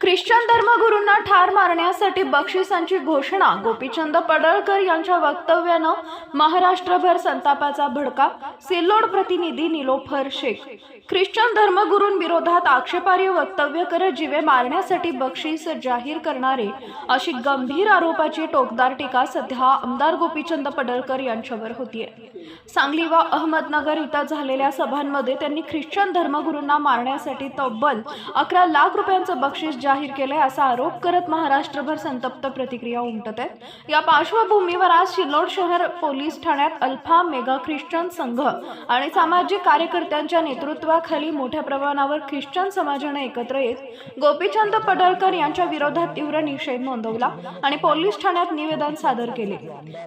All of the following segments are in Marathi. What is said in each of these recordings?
ख्रिश्चन धर्मगुरूंना ठार मारण्यासाठी बक्षिसांची घोषणा. गोपीचंद पडळकर यांच्या वक्तव्यानं महाराष्ट्रभर संतापाचा भडका. सिल्लोड प्रतिनिधी निलोफर शेख. ख्रिश्चन धर्मगुरूंविरोधात आक्षेपार्ह वक्तव्य करत जीवे मारण्यासाठी बक्षीस जाहीर करणारे अशी गंभीर आरोपाची टोकदार टीका सध्या आमदार गोपीचंद पडळकर यांच्यावर होतीये. सांगली व अहमदनगर इथं झालेल्या सभांमध्ये त्यांनी ख्रिश्चन धर्मगुरूंना मारण्यासाठी तब्बल अकरा लाख रुपयांचं बक्षीस जाहीर केलंय असा आरोप करत महाराष्ट्रभर संतप्त प्रतिक्रिया उमटत आहेत या पार्श्वभूमीवर आज सिल्लोड शहर पोलीस ठाण्यात अल्फा मेगा ख्रिश्चन संघ आणि सामाजिक कार्यकर्त्यांच्या नेतृत्वाखाली मोठ्या प्रमाणावर ख्रिश्चन समाजाने एकत्र येत गोपीचंद पडळकर यांच्या विरोधात तीव्र निषेध नोंदवला आणि पोलीस ठाण्यात निवेदन सादर केले.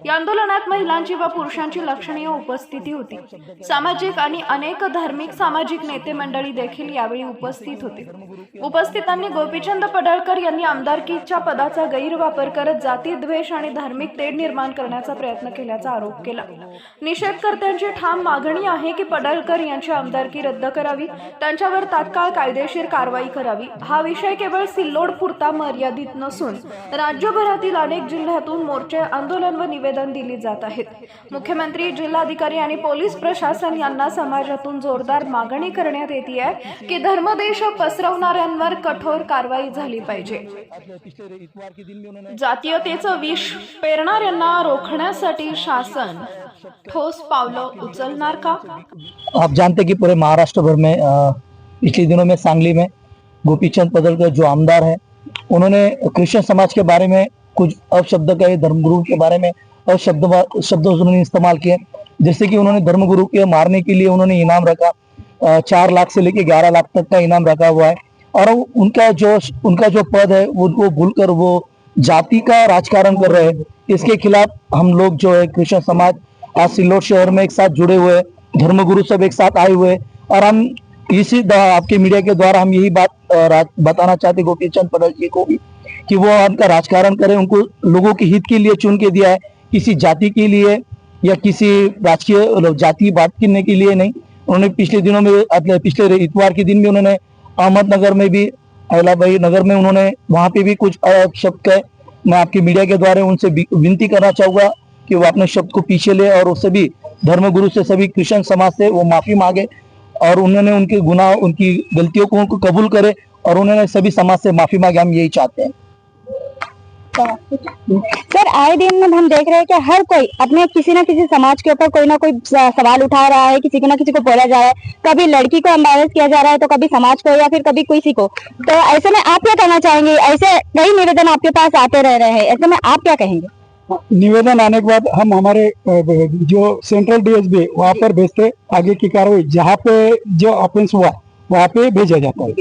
या आंदोलनात महिलांची व पुरुषांची लक्षणीय उपस्थिती होती. सामाजिक आणि अनेक धार्मिक सामाजिक नेते मंडळी देखील यावेळी उपस्थित होते. उपस्थितांनी गोपीचंद पडळकर यांनी आमदारकीच्या पदाचा गैरवापर करत जाती द्वेष आणि धार्मिक तेढ निर्माण करण्याचा प्रयत्न केल्याचा आरोप केला. निषेधकर्त्यांची ठाम मागणी आहे की पडळकर यांची आमदारकी रद्द करावी. त्यांच्यावर तात्काळ कायदेशीर कारवाई करावी. हा विषय केवळ सिल्लोड पुरता मर्यादित नसून राज्यभरातील अनेक जिल्ह्यातून मोर्चे आंदोलन व निवेदन दिली जात आहेत. मुख्यमंत्री जिल्हा जिल्हाधिकारी आणि पोलीस प्रशासन यांना समाजातून जोरदार मागणी करण्यात येते आहे की धर्मदेश पसरवणाऱ्यांवर कठोर कारवाई झाली पाहिजे. जातीयतेचं विष पेरणाऱ्यांना रोखण्यासाठी शासन ठोस पावलं उचलणार का? आप जानते हैं कि पूरे महाराष्ट्र भर में पिछले दिनों में सांगली में गोपीचंद पदलकर जो आमदार है उन्होंने क्रिश्चियन समाज के बारे में कुछ अपशब्द कहे धर्मगुरु के बारे में अपशब्द शब्द उन्होंने इस्तेमाल किए। जैसे कि उन्होंने धर्मगुरु के मारने के लिए उन्होंने इनाम रखा चार लाख से लेकर ग्यारह लाख तक का इनाम रखा हुआ है। और उनका जो उनका जो पद है, वो भूलकर वो जाति का राजकारण कर रहे हैं। इसके खिलाफ हम लोग जो है क्रिश्चियन समाज आज सिल्लोड शहर में एक साथ जुड़े हुए हैं, धर्मगुरु सब एक साथ आए हुए हैं। और हम इसी आपके मीडिया के द्वारा हम यही बात बताना चाहते हैं गोपीचंद पटेल जी को भी, कि वो उनका राजकारण करें, उनको लोगों के हित के लिए चुन के दिया है, किसी जाति के लिए या किसी राजकीय जाति बात करने के लिए नहीं। उन्होंने पिछले दिनों में पिछले इतवार के दिन भी उन्होंने अहमदनगर में भी अहलाबाई नगर में उन्होंने वहाँ पे भी कुछ शब्द कहे। मैं आपके मीडिया के द्वारा उनसे विनती करना चाहूँगा कि वो अपने शब्द को पीछे ले और उससे भी धर्मगुरु से, सभी क्रिश्चियन समाज से वो माफ़ी मांगे और उन्होंने उनके गुनाह, उनकी गलतियों को कबूल करे और उन्होंने सभी समाज से माफ़ी मांगे। हम यही चाहते हैं। सर आए दिन में हम देख रहे हैं कि हर कोई अपने किसी ना किसी समाज के ऊपर कोई ना कोई सवाल उठा रहा है किसी को ना किसी को बोला जा रहा है। कभी लड़की को एम्बेरस किया जा रहा है तो कभी समाज को या फिर कभी किसी को। तो ऐसे में आप क्या कहना चाहेंगे? ऐसे कई निवेदन आपके पास आते रह रहे हैं ऐसे में आप क्या कहेंगे? निवेदन आने के बाद हम हमारे जो सेंट्रल डीएसबी है वहाँ पर भेजते आगे की कार्रवाई जहाँ पे जो ऑफेंस हुआ वहाँ पे भेजा जाता है।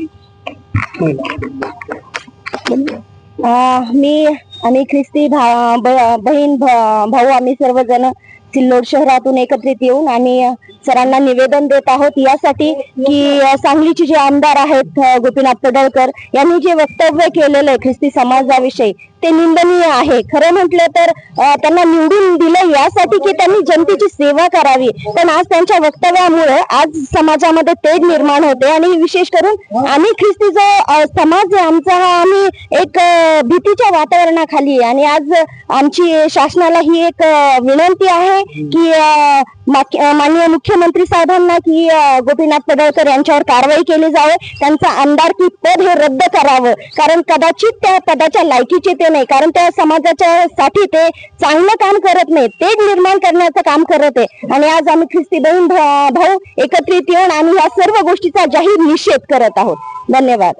मी आम्ही ख्रिस्ती भा- बहीण भाऊ आम्ही सर्वजण सिल्लोड शहरातून एकत्रित येऊन आम्ही सरांना निवेदन देत आहोत यासाठी की सांगलीचे जे आमदार आहेत गोपीनाथ पडळकर यांनी जे वक्तव्य केलेलं आहे ख्रिस्ती समाजाविषयी ते निंदनीय आहे खरं म्हटलं तर त्यांना निवडून दिलं यासाठी की त्यांनी जनतेची सेवा करावी पण आज त्यांच्या वक्तव्यामुळे आज समाजामध्ये तेज निर्माण होते आणि विशेष करून आम्ही ख्रिस्ती जो समाज आहे आमचा हा आम्ही एक भीतीच्या वातावरणाखाली आहे. आणि आज आमची शासनाला ही एक विनंती आहे की माननीय मुख्यमंत्री साहेबांना की गोपीनाथ पडळकर यांच्यावर कारवाई केली जावे त्यांचं आमदारकी पद हे रद्द करावं. कारण कदाचित त्या पदाच्या लायकीचे ते नाही कारण त्या समाजाच्या साठी ते चांगलं काम करत नाही ते निर्माण करण्याचं काम करत आहे. आणि आज आम्ही ख्रिस्ती बहीण भाऊ एकत्रित येऊन आम्ही या सर्व गोष्टीचा जाहीर निषेध करत आहोत. धन्यवाद.